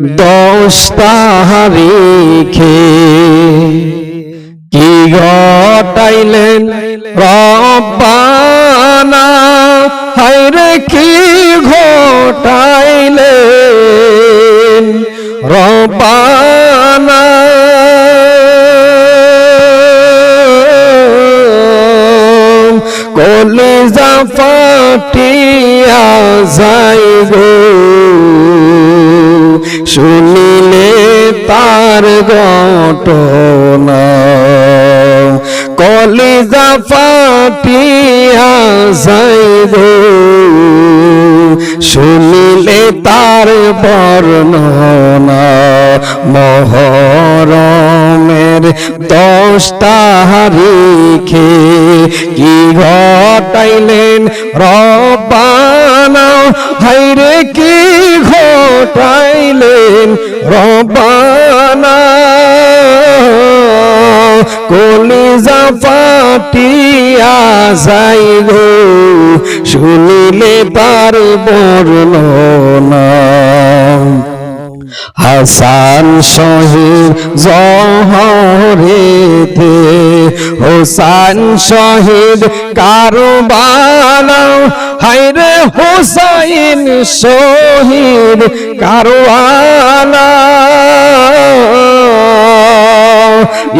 দশ তাহারিখে কি ঘটাইলেন রব্বানা? হায়রে কি ঘটাইলেন রব্বানা? কলিজা ফাটিয়া যাই গো শুনিলে তার ঘটনা। কলিজা ফাটিয়া যাই গো শুনিলে তার বর্ণনা। মহরমের দশ তাহারিখে কি ঘটাইলেন? রবানা হাইরে কি ঘটাইলেন রবানা কলিজা ফাটিয়া যাই গো, শুনিলে তার বর্ণনা হাসান শহীদ জহরেতে হোসান শহীদ কারবালা হাইরে হোসাইন শহীদ কারওয়ালা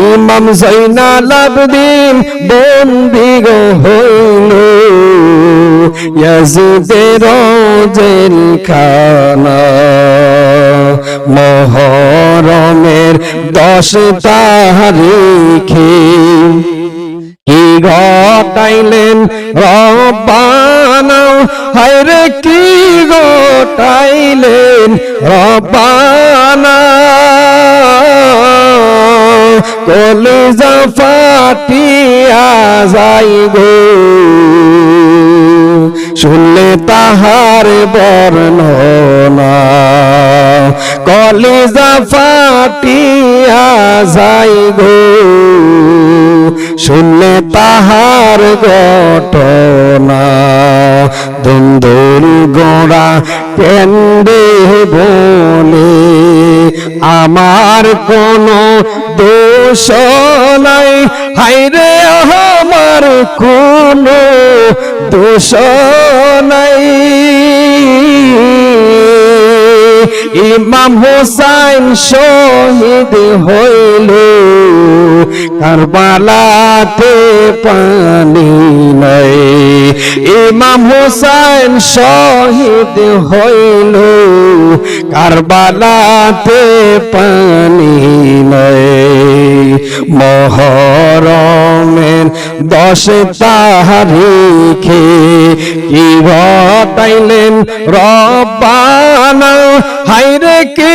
ইমাম জৈনাল আবদিন বন্দি গো হইল। ইয়াজিদের জেল খানা। মহরমের দশ তারিখে কি ঘটাইলেন? রব্বানা, হায়রে কি ঘটাইলেন রবানা কলিজা ফাটিয়া যাই গো। শুনলে তাহার বর্ণনা কলিজা ফাটিয়া যাই গো, শুনলে তাহার ঘটনা দুন্দুল গোড়া কেন্দ্রে বলে, আমার কোনো দোষ নাই হাইরে আমার কোনো দোষ নাই। ইমাম হোসাইন শহীদ হইল। কারবালাতে পানি নাই। ইমাম হোসাইন শহীদ হইল। কারবালাতে পানি নাই। মহরমের দশ তারিখে কি ঘটাইলেন রব্বানা হাইরে কি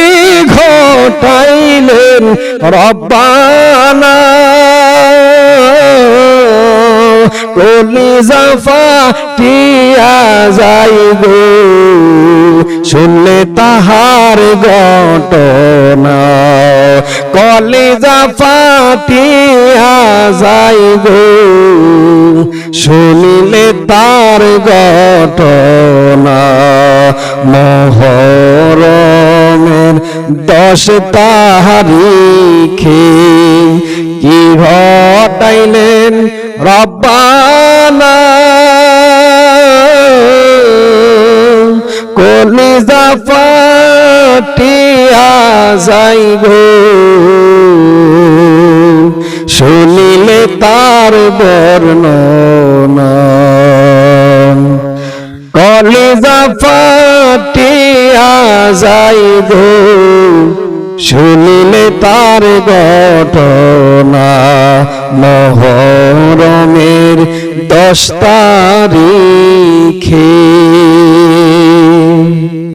ঘটাইলেন রব্বানা? কলিজা ফাটিয়া যাই গো শুনলে তাহার ঘটনা। কলিজা ফাটিয়া যাই গো শুনিলে তার ঘটনা। মহরমের দশ তাহারিখে কি ঘটাইলেন রব্বানা? কলিজা ফাটিয়া যাই গো শুনিলে তার বর্ণনা কলিজা ফাটিয়া শুনিলে তার ঘটনা মহরমের দশ তারিখে।